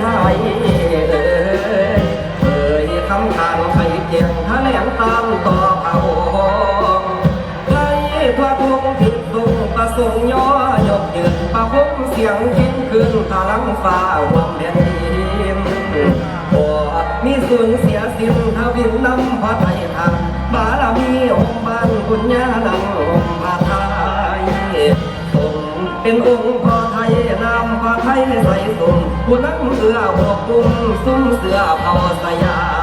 ไทยเอ่ยคำทางไข่เจียงทะเลงตามต่อเขาไล่ทั่วทุกทิศทุกประสงค์ย่อยกยือนประพงเสียงกินขึ้นพลังฟ้าหวังแดนดินบอดมีสูญเสียสิ้นทวินนำพระไทยทำบารมีองค์บ้านคุณญานังองค์พระไทยทรงเป็นองค์พร ใส่สมผู้นั่งเสือหกปุ่มซุ้มเสือเผาสยาม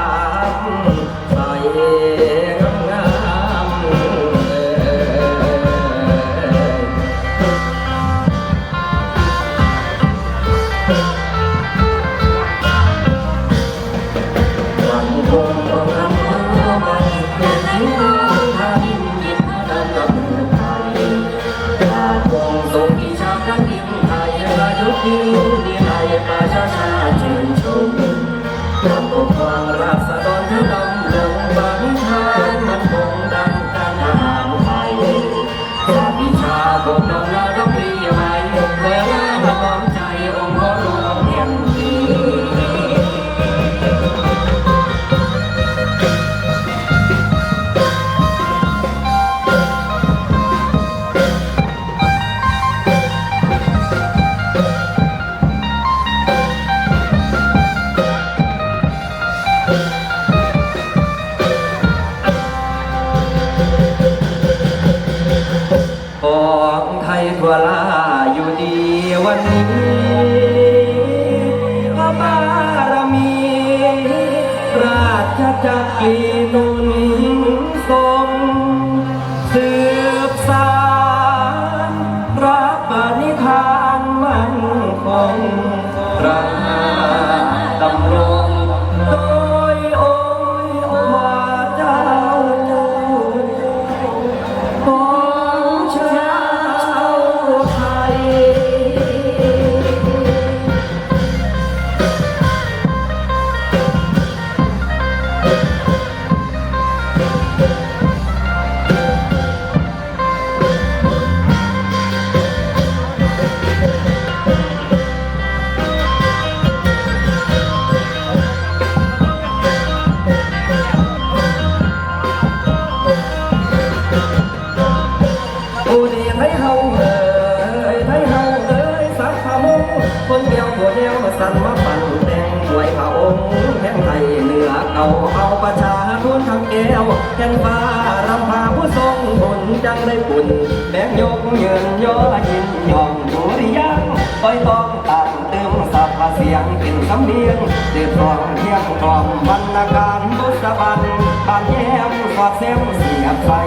จังได้ปุ่นแบงยกเงินย่อยินยอมดูหรืยังปล่อยต้องต่างเติมสับเสียงเป็นสำเนียงเดือดรองเที่ยงกอมบรรณาการบุษบันบานแย้มสอดเส้นเสียบใส่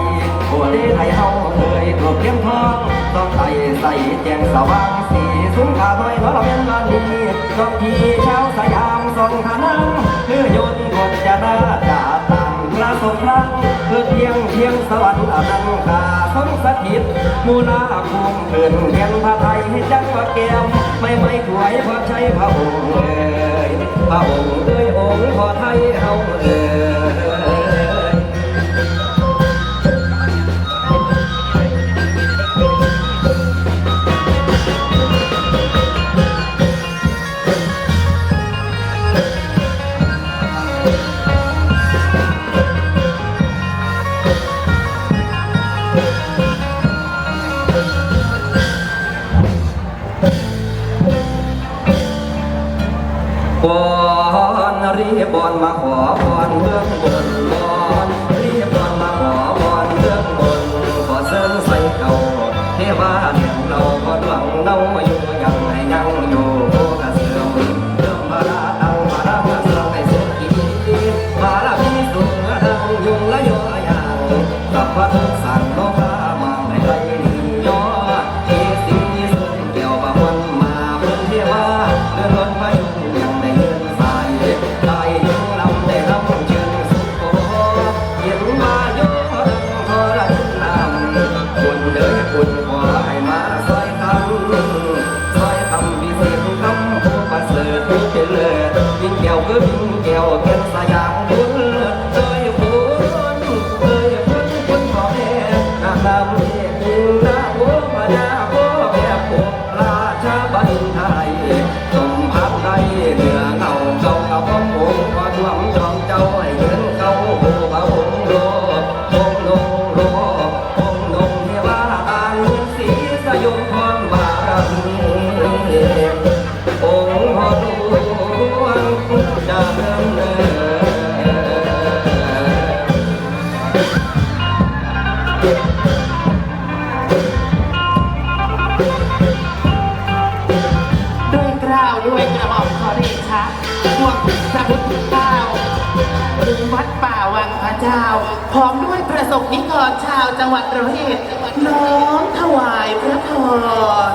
โอเดไทยเฮาเคยถูกเลี้ยงทองต้องใส่ใส่แจงสว่างสีสุงขาน้อยเพราะเราเป็นบ้านดีต้องที่ชาวสยามส่งขานังเพื่อยนต์กดจะหน้าจ่า สุขลังพื่อเพียงเพียงสวรรค์อนันตาสมสถิตมูลาภูมิเกินเพียงพระไทยจักว่าแก้วไม่ไม่ถวยพอใช้พระองค์เอ่ยพระองค์เอ่ยองค์พอไทยเอาเอ่ย สกนิกรชาวจังหวัดระยเอ็น้อมถวายพระพร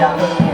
ยั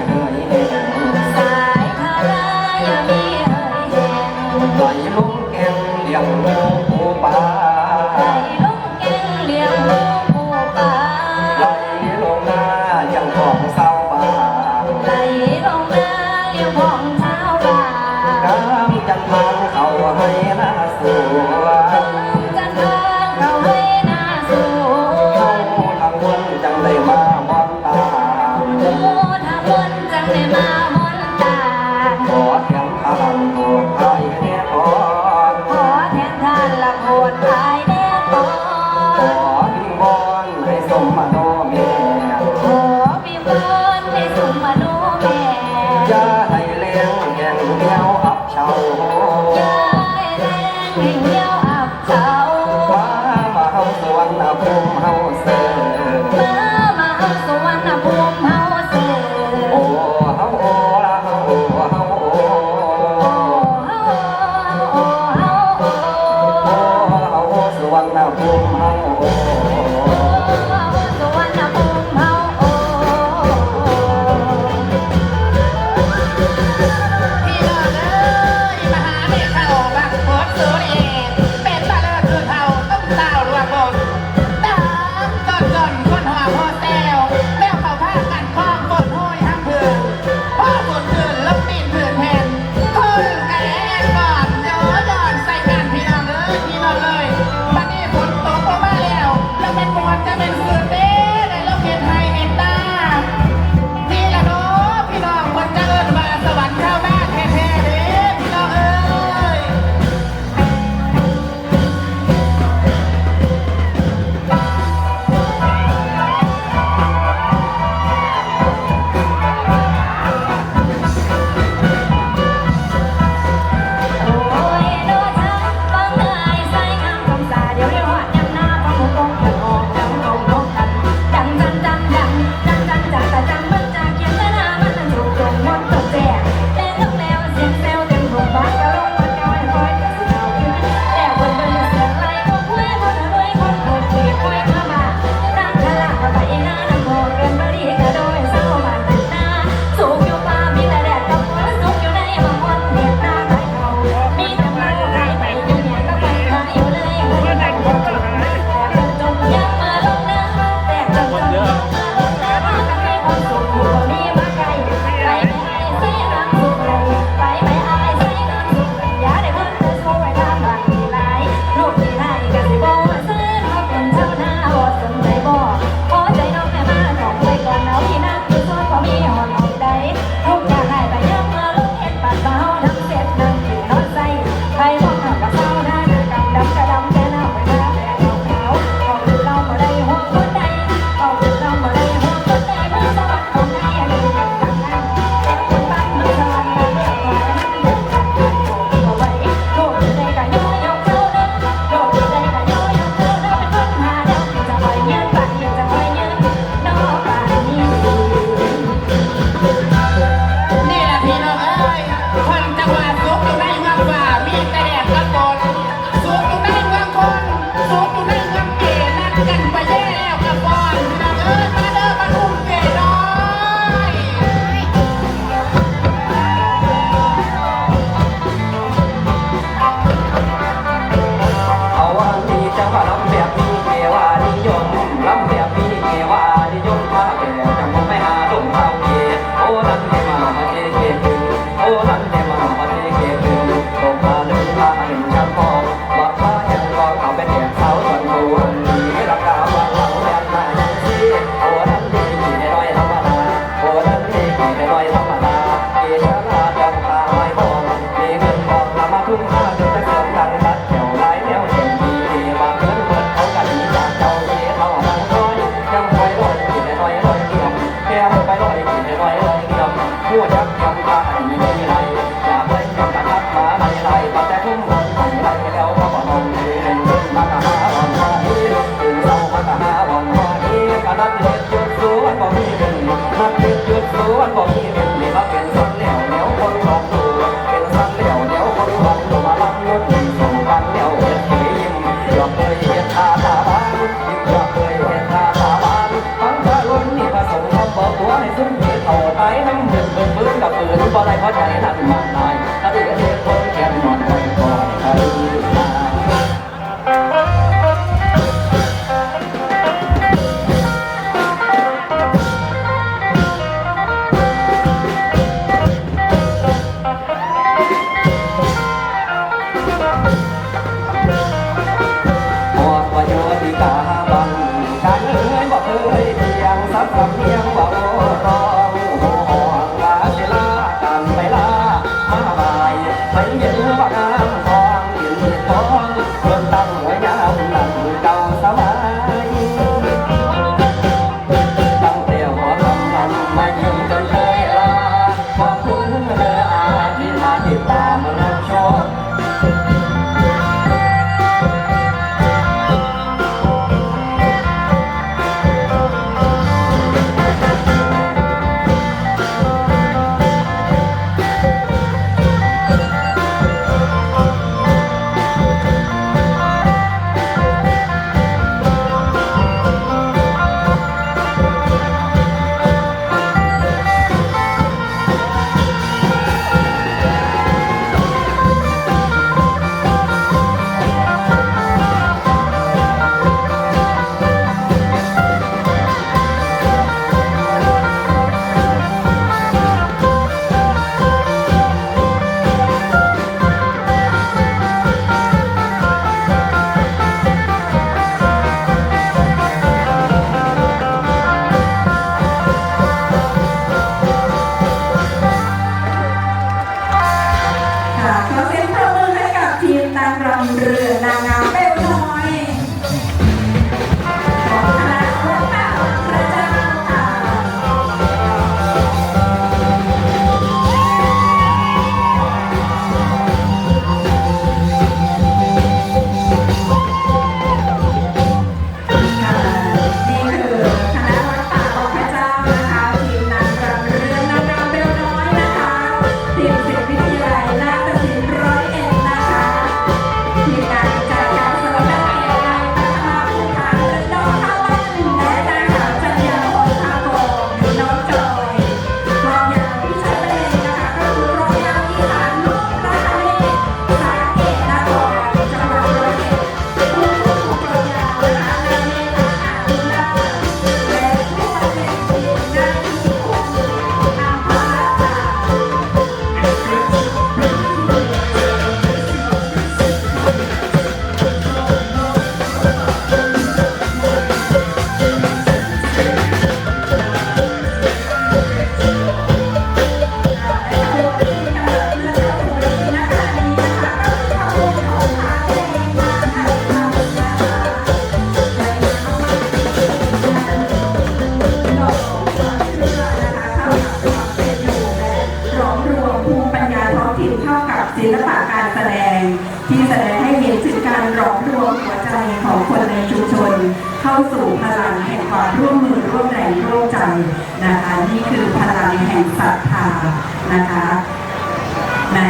ใน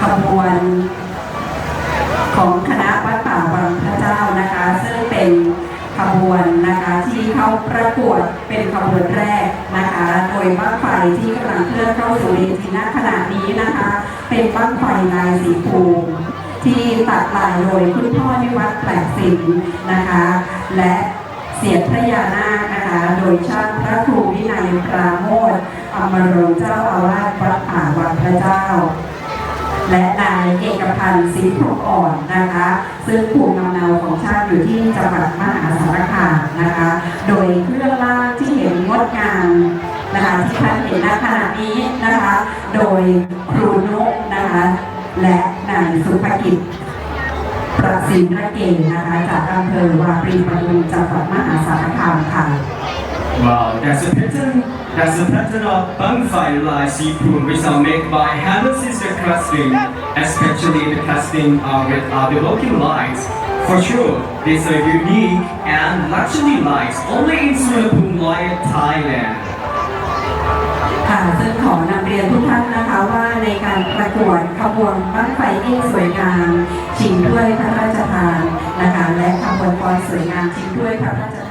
ขบวนของคณะวัดป่าวังพระเจ้านะคะ ซึ่งเป็นขบวนนะคะที่เข้าประกวดเป็นขบวนแรกนะคะ โดยบ้งไฟที่กำลังเคลื่อนเข้าสู่เวทีณขณะนี้นะคะ เป็นบ้งไฟลายสีภูมิที่ตัดลายโดยคุณพ่อนิวัฒน์แปลกสินนะคะ และ เสียงพระยานาคนะคะ โดยช่างพระครูวินัยปราโมทอมรงเจ้าอาวาสวัดป่าวังพระเจ้า และนายเอกพันธ์ศรีพรหมอ่อนนะคะ ซึ่งภูมิลำเนาของชาติอยู่ที่จังหวัดมหาสารคามนะคะ โดยเครื่องล่างที่เห็นงดงามนะคะที่ท่านเห็นณขณะนี้นะคะ โดยครูนุกนะคะ และนายสุภกิจ ประสินระเกณฑ์นะคะจากอำเภอวาปีปทุมจังหวัดมหาสารคามค่ะ Wow, that's a pattern. That's a pattern of Bangfai Lai Sipun, which are made by Hannah Sister Casting, especially the casting uh, with uh, the working lights. For sure, these are unique and luxury lights only in Suvarnabhumi, Thailand. ค่ะซึ่งขอนำเรียนทุกท่านนะคะว่าในการประกวดขบวนบ้างไฟยิ่งสวยงามชิงถ้วยพระราชทานนะคะและขบวนกรสวยงามชิงถ้วยพระราช